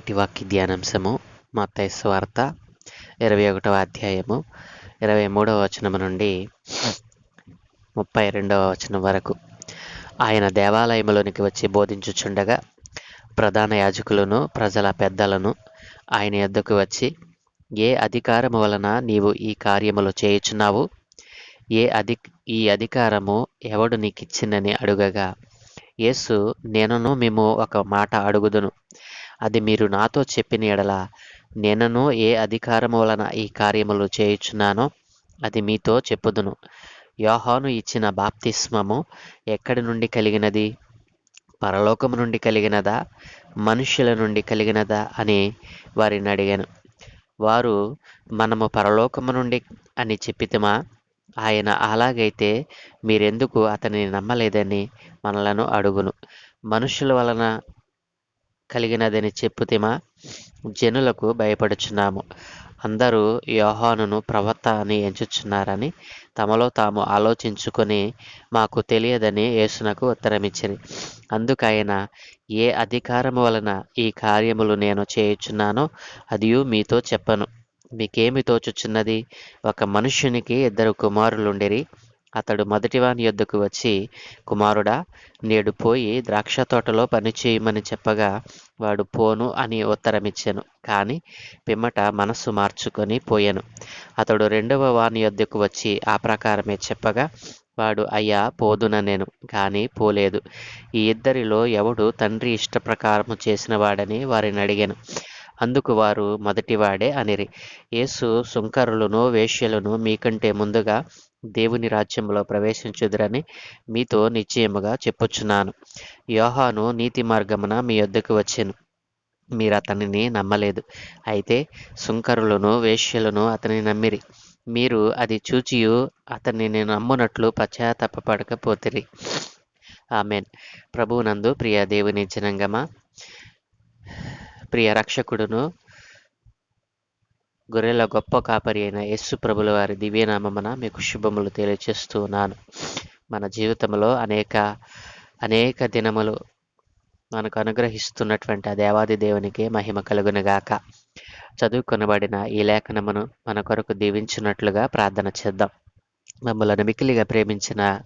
నేటి వాక్య ధ్యానాంశము మత్తయి వార్త ఇరవై ఒకటవ అధ్యాయము ఇరవై మూడవ వచనము నుండి ముప్పై రెండవ వచనం వరకు. ఆయన దేవాలయములోనికి వచ్చి బోధించుచుండగా ప్రధాన యాజకులను ప్రజల పెద్దలను ఆయన ఎద్దకు వచ్చి ఏ అధికారము వలన నీవు ఈ కార్యములు చేయుచున్నావు? ఏ అధి ఈ అధికారము ఎవడు నీకిచ్చిందని అడుగగా యేసు నేనును మేము ఒక మాట అడుగుదును. అది మీరు నాతో చెప్పిన ఎడల నేనను ఏ అధికారము వలన ఈ కార్యములు చేయుచున్నానో అది మీతో చెప్పుదును. యోహాను ఇచ్చిన బాప్తిస్మము ఎక్కడి నుండి కలిగినది? పరలోకము నుండి కలిగినదా? మనుష్యుల నుండి కలిగినదా? అని వారిని అడిగాను. వారు మనము పరలోకము నుండి అని చెప్పితమా? ఆయన అలాగైతే మీరెందుకు అతనిని నమ్మలేదని మనలను అడుగును. మనుషుల వలన కలిగినదని చెప్పుతిమా జనులకు భయపడుచున్నాము. అందరూ యోహానును ప్రవక్త అని ఎంచుచున్నారని తమలో తాము ఆలోచించుకొని మాకు తెలియదని యేసునకు ఉత్తరమిచ్చిరి. అందుకైన ఏ అధికారము వలన ఈ కార్యములు నేను చేయుచున్నానో అదియు మీతో చెప్పను. మీకేమి తోచుచున్నది? ఒక మనుష్యునికి ఇద్దరు కుమారులుండిరి. అతడు మొదటివాని యొద్దకు వచ్చి కుమారుడా నేడు పోయి ద్రాక్ష తోటలో పని చేయమని చెప్పగా వాడు పోను అని ఉత్తరమిచ్చాను. కానీ పిమ్మట మనస్సు మార్చుకొని పోయాను. అతడు రెండవ వాని యొద్దకు వచ్చి ఆ ప్రకారమే చెప్పగా వాడు అయ్యా పోదున నేను కానీ పోలేదు. ఈ ఇద్దరిలో ఎవడు తండ్రి ఇష్ట ప్రకారము చేసిన వాడని వారిని అడిగాను. అందుకు వారు మొదటివాడే అనిరి. యేసు సుంకరులను వేష్యలను మీకంటే ముందుగా దేవుని రాజ్యంలో ప్రవేశించుదురని మీతో నిశ్చయముగా చెప్పుచున్నాను. యోహాను నీతి మార్గమున మీ వద్దకు వచ్చాను. మీరు అతనిని నమ్మలేదు. అయితే సుంకరులను వేశ్యలను అతని నమ్మిరి. మీరు అది చూచియు అతనిని నమ్మునట్లు పశ్చాత్తాపడకపోతిరి ఆమెన్. ప్రభువునందు ప్రియ దేవుని జనంగమా ప్రియ రక్షకుడును గొర్రెల గొప్ప కాపరి అయిన యస్సు ప్రభుల వారి దివ్యనామమున మీకు శుభములు తెలియచేస్తున్నాను. మన జీవితంలో అనేక అనేక దినములు మనకు అనుగ్రహిస్తున్నటువంటి ఆ దేవాది దేవునికి మహిమ కలుగునుగాక చదువుకొనబడిన ఈ లేఖనమును మన కొరకు దీవించినట్లుగా ప్రార్థన చేద్దాం. మమ్మలను మికిలిగా ప్రేమించిన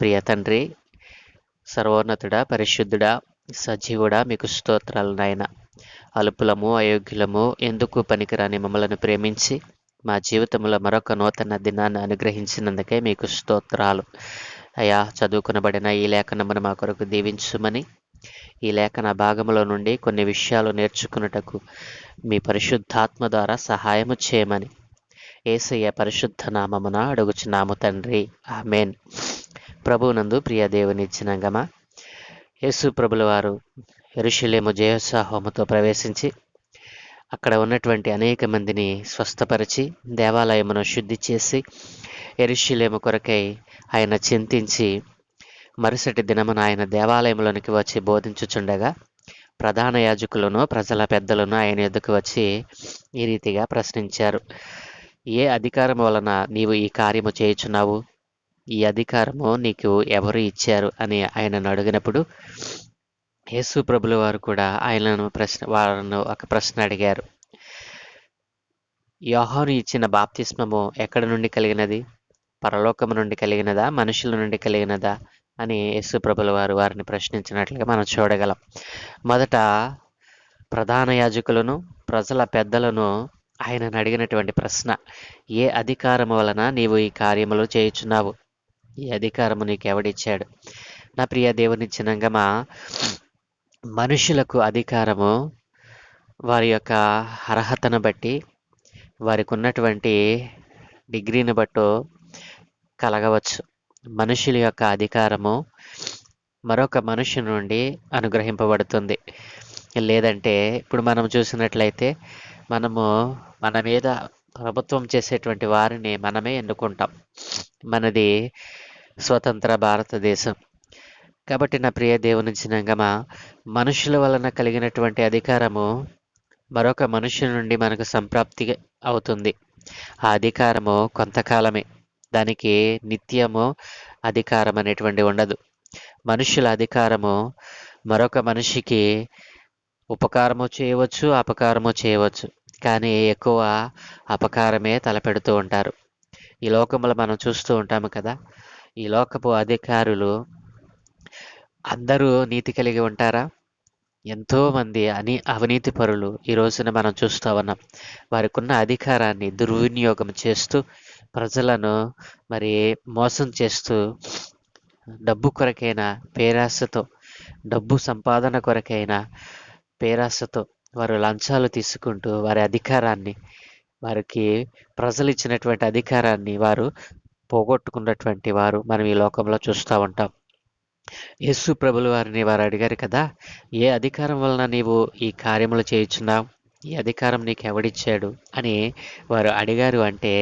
ప్రియ తండ్రి సర్వోన్నతుడా పరిశుద్ధుడా సజీవుడా మీకు స్తోత్రాలు నాయన. అలుపులము అయోగ్యులము ఎందుకు పనికిరాని మమ్మలను ప్రేమించి మా జీవితంలో మరొక నూతన దినాన్ని అనుగ్రహించినందుకే మీకు స్తోత్రాలు. అయా చదువుకునబడిన ఈ లేఖనమును మా కొరకు దీవించుమని ఈ లేఖన భాగములో నుండి కొన్ని విషయాలు నేర్చుకున్నటకు మీ పరిశుద్ధాత్మ ద్వారా సహాయము చేయమని ఏసయ్య పరిశుద్ధ నామమున అడుగుచున్నాము తండ్రి. ఆమెన్. ప్రభువునందు ప్రియ దేవుని ఇచ్చినంగమా యేసు ప్రభుల వారు ఎరుషులేము జయోత్సాహముతో ప్రవేశించి అక్కడ ఉన్నటువంటి అనేక మందిని స్వస్థపరిచి దేవాలయమును శుద్ధి చేసి ఎరుషులేము కొరకై ఆయన చింతించి మరుసటి దినమున ఆయన దేవాలయంలోనికి వచ్చి బోధించుచుండగా ప్రధాన యాజకులను ప్రజల పెద్దలను ఆయన ఎదుకు వచ్చి ఈ రీతిగా ప్రశ్నించారు. ఏ అధికారం వలన నీవు ఈ కార్యము చేయుచున్నావు? ఈ అధికారము నీకు ఎవరు ఇచ్చారు? అని ఆయనను అడిగినప్పుడు యేసు ప్రభుల వారు కూడా ఆయనను ప్రశ్న వారిను ఒక ప్రశ్న అడిగారు. యోహాను ఇచ్చిన బాప్తిస్మము ఎక్కడి నుండి కలిగినది? పరలోకము నుండి కలిగినదా? మనుషుల నుండి కలిగినదా? అని యేసు ప్రభుల వారు వారిని ప్రశ్నించినట్లుగా మనం చూడగలం. మొదట ప్రధాన యాజకులను ప్రజల పెద్దలను ఆయనను అడిగినటువంటి ప్రశ్న ఏ అధికారము వలన నీవు ఈ కార్యములు చేయుచున్నావు? ఈ అధికారము నీకు ఎవడిచ్చాడు నా ప్రియ దేవుని చిన్నంగమా మనుషులకు అధికారము వారి యొక్క అర్హతను బట్టి వారికి ఉన్నటువంటి డిగ్రీని బట్టో కలగవచ్చు. మనుషుల యొక్క అధికారము మరొక మనుషు నుండి అనుగ్రహింపబడుతుంది. లేదంటే ఇప్పుడు మనం చూసినట్లయితే మనము మన మీద ప్రభుత్వం చేసేటువంటి వారిని మనమే ఎన్నుకుంటాం. మనది స్వతంత్ర భారతదేశం. కాబట్టి నా ప్రియ దేవుని జనంగమా మనుషుల వలన కలిగినటువంటి అధికారము మరొక మనుషు నుండి మనకు సంప్రాప్తి అవుతుంది. ఆ అధికారము కొంతకాలమే. దానికి నిత్యము అధికారం అనేటువంటి ఉండదు. మనుషుల అధికారము మరొక మనిషికి ఉపకారము చేయవచ్చు అపకారము చేయవచ్చు. కానీ ఎక్కువ అపకారమే తలపెడుతూ ఉంటారు. ఈ లోకంలో మనం చూస్తూ ఉంటాము కదా ఈ లోకపు అధికారులు అందరూ నీతి కలిగి ఉంటారా? ఎంతోమంది అని అవినీతి పరులు ఈ రోజున మనం చూస్తూ ఉన్నాం. వారికి ఉన్న అధికారాన్ని దుర్వినియోగం చేస్తూ ప్రజలను మరి మోసం చేస్తూ డబ్బు కొరకైనా పేరాశతో డబ్బు సంపాదన కొరకైనా పేరాశతో వారు లంచాలు తీసుకుంటూ వారి అధికారాన్ని వారికి ప్రజలు ఇచ్చినటువంటి అధికారాన్ని వారు పోగొట్టుకున్నటువంటి వారు మనం ఈ లోకంలో చూస్తూ ఉంటాం. యేసు ప్రభుల వారిని వారు అడిగారు కదా ఏ అధికారం వలన నీవు ఈ కార్యములు చేయుచున్నావు? ఈ అధికారం నీకు ఎవడిచ్చాడు అని వారు అడిగారు అంటే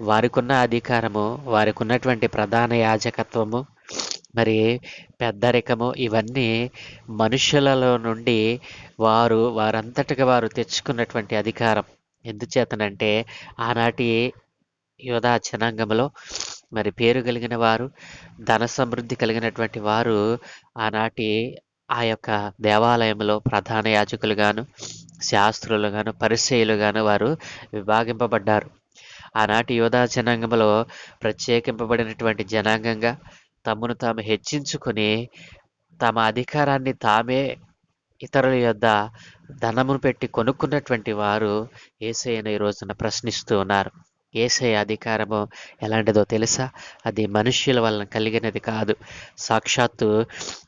వారికున్న అధికారము వారికున్నటువంటి ప్రధాన యాజకత్వము మరి పెద్దరికము ఇవన్నీ మనుషులలో నుండి వారు వారంతటిగా వారు తెచ్చుకున్నటువంటి అధికారం. ఎందుచేతనంటే ఆనాటి యోధా జనాంగంలో మరి పేరు కలిగిన వారు ధన సమృద్ధి కలిగినటువంటి వారు ఆనాటి ఆ యొక్క దేవాలయంలో ప్రధాన యాజకులుగాను శాస్త్రులుగాను పరిచయులుగాను వారు విభాగింపబడ్డారు. ఆనాటి యోధా జనాంగంలో ప్రత్యేకింపబడినటువంటి జనాంగంగా తమను తాము హెచ్చించుకొని తమ అధికారాన్ని తామే ఇతరుల యొద్ద ధనమును పెట్టి కొనుక్కున్నటువంటి వారు ఏసైన ఈ రోజున ప్రశ్నిస్తూ ఉన్నారు. ఏసే అధికారము ఎలాంటిదో తెలుసా? అది మనుష్యుల వలన కలిగినది కాదు. సాక్షాత్తు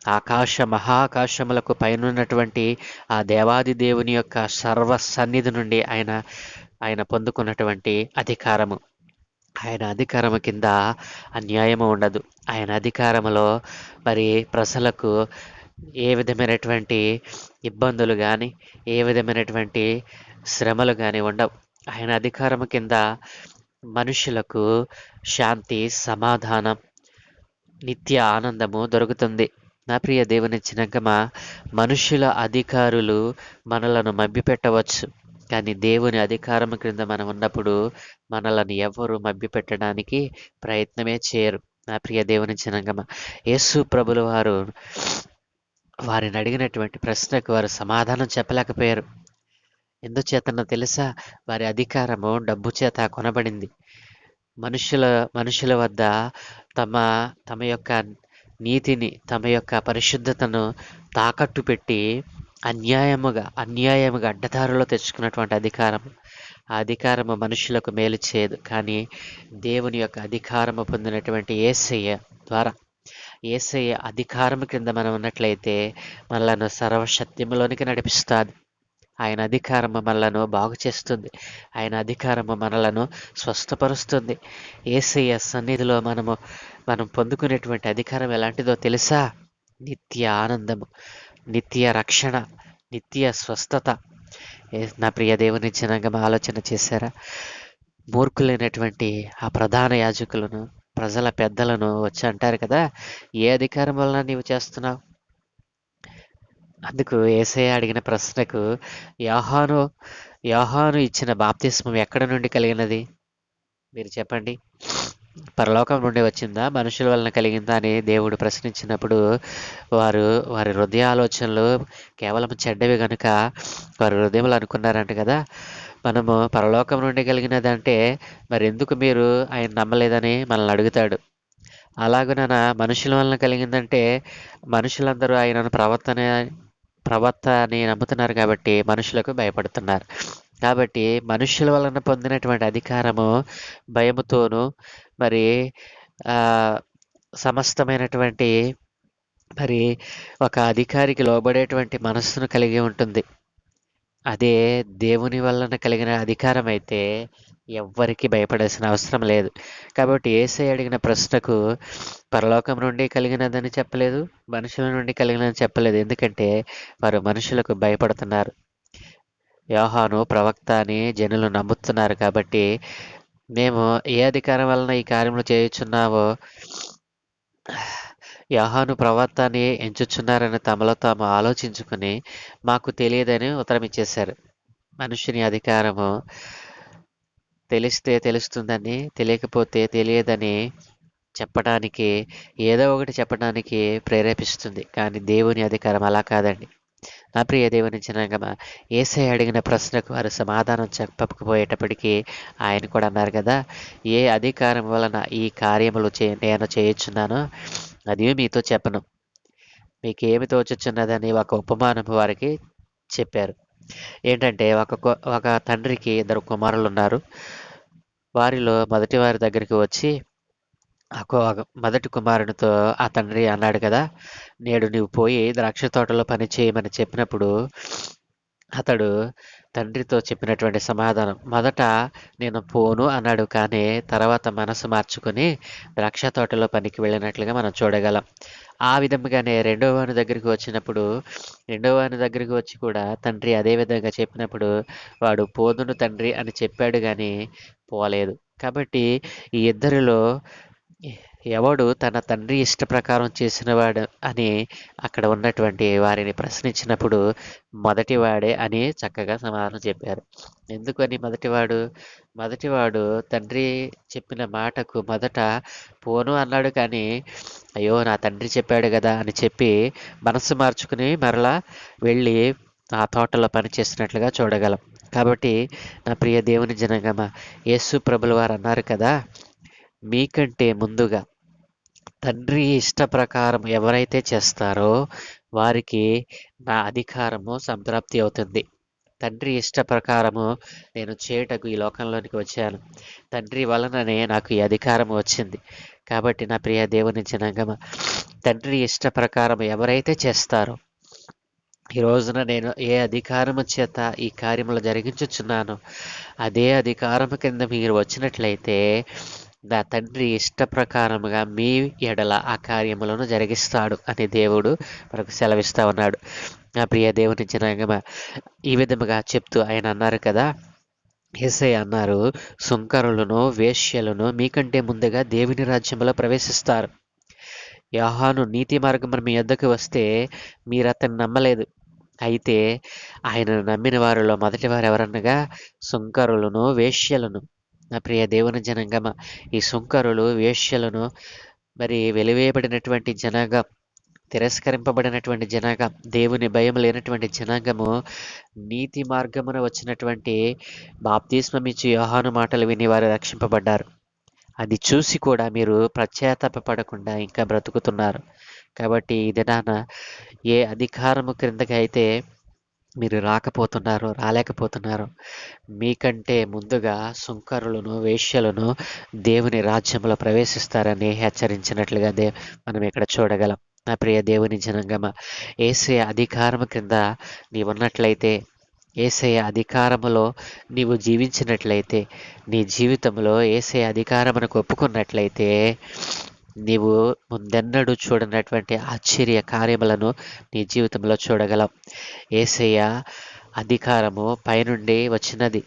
ఆకాశ మహాకాశములకు పైనున్నటువంటి ఆ దేవాది దేవుని యొక్క సర్వ సన్నిధి నుండి ఆయన ఆయన పొందుకున్నటువంటి అధికారము. ఆయన అధికారము కింద అన్యాయము ఉండదు. ఆయన అధికారములో మరి ప్రజలకు ఏ విధమైనటువంటి ఇబ్బందులు కానీ ఏ విధమైనటువంటి శ్రమలు కానీ ఉండవు. ఆయన అధికారం కింద మనుషులకు శాంతి సమాధానం నిత్య ఆనందము దొరుకుతుంది. నా ప్రియ దేవుని చినగమ మనుషుల అధికారులు మనలను మభ్యపెట్టవచ్చు. కానీ దేవుని అధికారం క్రింద మనం ఉన్నప్పుడు మనలను ఎవరు మభ్యపెట్టడానికి ప్రయత్నమే చేయరు. నా ప్రియ దేవుని చిన్నగమ యేసు ప్రభులు వారు వారిని అడిగినటువంటి ప్రశ్నకు వారు సమాధానం చెప్పలేకపోయారు. ఎందుచేతనో తెలుసా? వారి అధికారము డబ్బు చేత కొనబడింది. మనుషుల మనుషుల వద్ద తమ తమ యొక్క నీతిని తమ యొక్క పరిశుద్ధతను తాకట్టు పెట్టి అన్యాయముగా అన్యాయముగా అడ్డదారులో తెచ్చుకున్నటువంటి అధికారం. ఆ అధికారము మనుషులకు మేలు చేయదు. కానీ దేవుని యొక్క అధికారము పొందినటువంటి ఏసయ్య ద్వారా ఏసయ్య అధికారం కింద మనం ఉన్నట్లయితే మనలను సర్వసత్యములోనికి నడిపిస్తుంది ఆయన అధికారము మనలను బాగు చేస్తుంది. ఆయన అధికారము మనలను స్వస్థపరుస్తుంది. ఏసయ్య సన్నిధిలో మనము మనం పొందుకునేటువంటి అధికారం ఎలాంటిదో తెలుసా? నిత్య ఆనందము నిత్య రక్షణ నిత్య స్వస్థత. నా ప్రియ దేవుని జనాంగం ఆలోచన చేశారా? మూర్ఖులైనటువంటి ఆ ప్రధాన యాజకులను ప్రజల పెద్దలను వచ్చి అంటారు కదా ఏ అధికారం వలన నీవు చేస్తున్నావు? అందుకు ఏసయ్య అడిగిన ప్రశ్నకు యాహాను యాహాను ఇచ్చిన బాప్తిస్మం ఎక్కడ నుండి కలిగినది? మీరు చెప్పండి. పరలోకం నుండి వచ్చిందా? మనుషుల వలన కలిగిందా అని దేవుడు ప్రశ్నించినప్పుడు వారు వారి హృదయ ఆలోచనలు కేవలం చెడ్డవి కనుక వారి హృదయములు అనుకున్నారంట కదా. మనము పరలోకం నుండి కలిగినదంటే మరి ఎందుకు మీరు ఆయన నమ్మలేదని మనల్ని అడుగుతాడు. అలాగున మనుషుల వలన కలిగిందంటే మనుషులందరూ ఆయన ప్రవర్తన ప్రవర్త అని నమ్ముతున్నారు కాబట్టి మనుషులకు భయపడుతున్నారు. కాబట్టి మనుషుల వలన పొందినటువంటి అధికారము భయముతోనూ మరి సమస్తమైనటువంటి మరి ఒక అధికారికి లోబడేటువంటి మనస్సును కలిగి ఉంటుంది. అదే దేవుని వలన కలిగిన అధికారం అయితే ఎవ్వరికి భయపడాల్సిన అవసరం లేదు. కాబట్టి ఏసై అడిగిన ప్రశ్నకు పరలోకం నుండి కలిగినదని చెప్పలేదు మనుషుల నుండి కలిగినదని చెప్పలేదు. ఎందుకంటే వారు మనుషులకు భయపడుతున్నారు. యోహాను ప్రవక్త అని జనులు నమ్ముతున్నారు కాబట్టి మేము ఏ అధికారం వలన ఈ కార్యములు చేయుచున్నావో యహాను ప్రవర్తనే ఎంచుచున్నారని తమలో తాము ఆలోచించుకుని మాకు తెలియదని ఉత్తరం ఇచ్చేశారు మనుషుని అధికారము తెలిస్తే తెలుస్తుందని తెలియకపోతే తెలియదని చెప్పడానికి ఏదో ఒకటి చెప్పడానికి ప్రేరేపిస్తుంది. కానీ దేవుని అధికారం అలా కాదండి. నా ప్రియ దేవుని జనాంగమా ఏసై అడిగిన ప్రశ్నకు వారు సమాధానం చెప్పకపోయేటప్పటికీ ఆయన కూడా అన్నారు కదా ఏ అధికారం వలన ఈ కార్యములు చే నేను చేయుచున్నానో? అది మీతో చెప్పను. మీకు ఏమి తోచుచున్నదని ఒక ఉపమానం వారికి చెప్పారు. ఏంటంటే ఒక ఒక తండ్రికి ఇద్దరు కుమారులు ఉన్నారు వారిలో మొదటి వారి దగ్గరికి వచ్చి మొదటి కుమారునితో ఆ తండ్రి అన్నాడు కదా నేడు నీవు పోయి ద్రాక్ష తోటలో పని చేయమని చెప్పినప్పుడు అతడు తండ్రితో చెప్పినటువంటి సమాధానం. మొదట నేను పోను అన్నాడు. కానీ తర్వాత మనసు మార్చుకుని ద్రాక్ష తోటలో పనికి వెళ్ళినట్లుగా మనం చూడగలం. ఆ విధంగానే రెండో వాని దగ్గరికి వచ్చినప్పుడు రెండో వాని దగ్గరికి వచ్చి కూడా తండ్రి అదే విధంగా చెప్పినప్పుడు వాడు పోదును తండ్రి అని చెప్పాడు కానీ పోలేదు. కాబట్టి ఈ ఇద్దరిలో ఎవడు తన తండ్రి ఇష్ట ప్రకారం చేసినవాడు అని అక్కడ ఉన్నటువంటి వారిని ప్రశ్నించినప్పుడు మొదటివాడే అని చక్కగా సమాధానం చెప్పారు. ఎందుకని మొదటివాడు? మొదటివాడు తండ్రి చెప్పిన మాటకు మొదట పోను అన్నాడు కానీ అయ్యో నా తండ్రి చెప్పాడు కదా అని చెప్పి మనసు మార్చుకుని మరలా వెళ్ళి ఆ తోటలో పనిచేసినట్లుగా చూడగలం. కాబట్టి నా ప్రియ దేవుని జనగమ యేసు ప్రభుల వారు అన్నారు కదా మీకంటే ముందుగా తండ్రి ఇష్ట ప్రకారం ఎవరైతే చేస్తారో వారికి నా అధికారము సంప్రాప్తి అవుతుంది. తండ్రి ఇష్ట ప్రకారము నేను చేయుటకు ఈ లోకంలోనికి వచ్చాను. తండ్రి వలననే నాకు ఈ అధికారం వచ్చింది. కాబట్టి నా ప్రియ దేవుని జనంగమ తండ్రి ఇష్ట ప్రకారం ఎవరైతే చేస్తారో ఈ రోజున నేను ఏ అధికారము చేత ఈ కార్యములు జరిగించుచున్నానో అదే అధికారము కింద మీరు వచ్చినట్లయితే నా తండ్రి ఇష్ట ప్రకారముగా మీ ఎడల ఆ కార్యములను జరిగిస్తాడు అని దేవుడు మనకు సెలవిస్తా ఉన్నాడు. నా ప్రియ దేవుని జనాంగమ ఈ విధముగా చెప్తూ ఆయన అన్నారు కదా. ఎస్ఐ అన్నారు సుంకరులను వేశ్యలను మీకంటే ముందుగా దేవుని రాజ్యంలో ప్రవేశిస్తారు. యోహాను నీతి మార్గం మీ వద్దకు వస్తే మీరు అతన్ని నమ్మలేదు. అయితే ఆయన నమ్మిన వారిలో మొదటి వారు ఎవరనగా సుంకరులను వేశ్యలను నా ప్రియ దేవుని జనాంగమ ఈ సుంకరులు వేష్యలను మరి వెలివేయబడినటువంటి జనాంగం తిరస్కరింపబడినటువంటి జనాంగం దేవుని భయం లేనటువంటి జనాంగము నీతి మార్గమున వచ్చినటువంటి బాప్తిస్మమిచ్చి యోహాను మాటలు విని వారు రక్షింపబడ్డారు. అది చూసి కూడా మీరు పడకుండా ఇంకా బ్రతుకుతున్నారు. కాబట్టి ఈ దినాన ఏ అధికారము క్రిందకైతే అయితే మీరు రాకపోతున్నారు రాలేకపోతున్నారు. మీకంటే ముందుగా సుంకరులను వేశ్యలను దేవుని రాజ్యంలో ప్రవేశిస్తారని హెచ్చరించినట్లుగా దే మనం ఇక్కడ చూడగలం. నా ప్రియ దేవుని జనంగమ ఏసే అధికారము కింద నీవున్నట్లయితే ఏసయ అధికారములో నీవు జీవించినట్లయితే నీ జీవితంలో ఏసే అధికారమునకు ఒప్పుకున్నట్లయితే నీవు ముందెన్నడూ చూడనటువంటి ఆశ్చర్య కార్యములను నీ జీవితంలో చూడగలం. ఏసయ్య అధికారము పైనుండి వచ్చినది.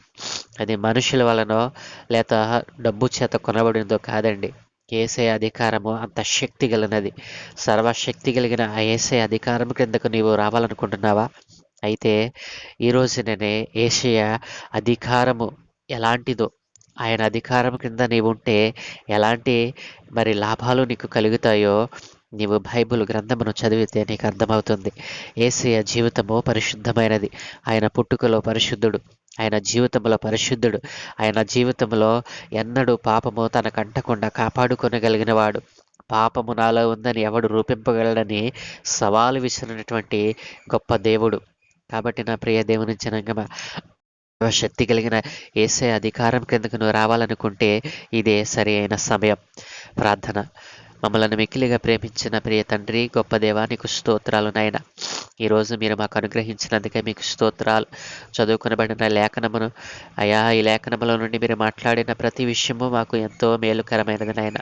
అది మనుషుల వలనో లేక డబ్బు చేత కొనబడినదో కాదండి. ఏసే అధికారము అంత శక్తి గలనది. సర్వశక్తి కలిగిన ఆ ఏసే అధికారం క్రిందకు నీవు రావాలనుకుంటున్నావా? అయితే ఈ రోజుననే అధికారము ఎలాంటిదో ఆయన అధికారం కింద నీవు ఉంటే ఎలాంటి మరి లాభాలు నీకు కలుగుతాయో నీవు బైబిల్ గ్రంథమును చదివితే నీకు అర్థమవుతుంది. ఏసయ జీవితము పరిశుద్ధమైనది. ఆయన పుట్టుకలో పరిశుద్ధుడు. ఆయన జీవితంలో పరిశుద్ధుడు. ఆయన జీవితంలో ఎన్నడూ పాపము తనకంటకుండా కాపాడుకొనగలిగిన వాడు పాపము నాలో ఉందని ఎవడు రూపింపగలడని సవాలు విసిరినటువంటి గొప్ప దేవుడు. కాబట్టి నా ప్రియ దేవుని జనంగమ శక్తి కలిగిన ఏసే అధికారం కిందకు నువ్వు రావాలనుకుంటే ఇదే సరి అయిన సమయం. ప్రార్థన. మమ్మల్ని మిక్కిలిగా ప్రేమించిన ప్రియ తండ్రి గొప్ప దేవానికి స్తోత్రాలు నాయన. ఈరోజు మీరు మాకు అనుగ్రహించినందుకే మీకు స్తోత్రాలు చదువుకునబడిన లేఖనమును అయా ఈ లేఖనములో నుండి మీరు మాట్లాడిన ప్రతి విషయము మాకు ఎంతో మేలుకరమైనది నాయన.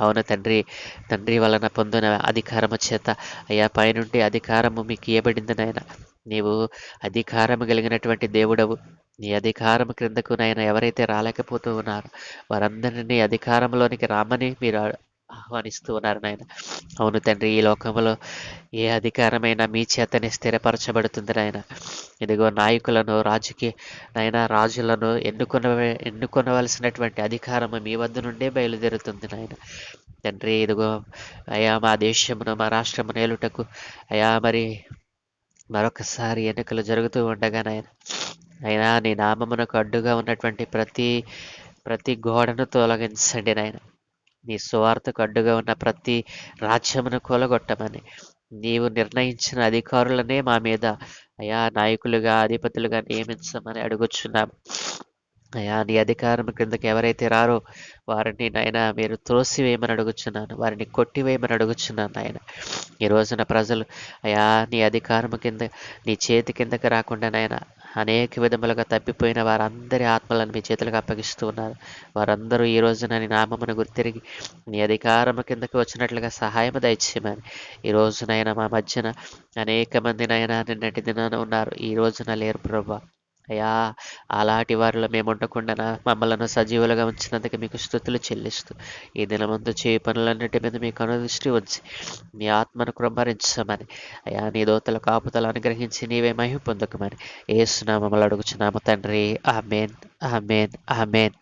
అవును తండ్రి తండ్రి వలన పొందిన అధికారము చేత అయా పైనుండి అధికారము మీకు ఇవ్వబడింది నాయన. నీవు అధికారము కలిగినటువంటి దేవుడవు. నీ అధికారం క్రిందకు నాయన ఎవరైతే రాలేకపోతూ ఉన్నారో వారందరినీ అధికారంలోనికి రామని మీరు ఆహ్వానిస్తూ ఉన్నారు నాయన. అవును తండ్రి ఈ లోకంలో ఏ అధికారమైనా మీ చేతనే స్థిరపరచబడుతుంది నాయన. ఇదిగో నాయకులను రాజుకి నాయన రాజులను ఎన్నుకొన ఎన్నుకొనవలసినటువంటి అధికారము మీ వద్ద నుండే బయలుదేరుతుంది నాయన. తండ్రి ఇదిగో అయా మా దేశమును మా రాష్ట్రమును ఏలుటకు అయా మరి మరొకసారి ఎన్నికలు జరుగుతూ ఉండగా నాయన అయినా నీ నామమునకు అడ్డుగా ఉన్నటువంటి ప్రతి ప్రతి గోడను తొలగించండి నాయన. నీ సువార్తకు అడ్డుగా ఉన్న ప్రతి రాజ్యమును కూలగొట్టమని. నీవు నిర్ణయించిన అధికారులనే మా మీద. అయా నాయకులుగా అధిపతులుగా నియమించమని అడుగుచున్నాం. అయా నీ అధికారం క్రిందకి ఎవరైతే రారో వారిని నాయన మీరు త్రోసివేయమని అడుగుచున్నాను. వారిని కొట్టివేయమని అడుగుచున్నాను నాయన. ఈ రోజున ప్రజలు అయా నీ అధికారం కింద నీ చేతి కిందకి రాకుండా నాయన అనేక విధములుగా తప్పిపోయిన వారందరి ఆత్మలను మీ చేతులకు అప్పగిస్తూ ఉన్నారు. వారందరూ ఈ రోజున నీ నామమును గుర్తిరిగి నీ అధికారము కిందకి వచ్చినట్లుగా సహాయం దయచేయమని ఈ రోజునైనా మా మధ్యన అనేక మంది నైనా నిన్నటి దినాన ఉన్నారు. ఈ రోజున లేరు ప్రభా. అయ్యా అలాంటి వారిలో మేము ఉండకుండా మమ్మల్ని సజీవులుగా ఉంచినందుకు మీకు స్థుతులు చెల్లిస్తూ ఈ దినమందు చేయ పనులన్నిటి మీద మీకు అనుదృష్టి వచ్చి మీ ఆత్మను కృంభరించమని అయ్యా నీ దోతల కాపుతలు అనుగ్రహించి నీవే మహిమ పొందకమని. ఏసునామములు అడుగుచున్నాము తండ్రి. Amen amen amen.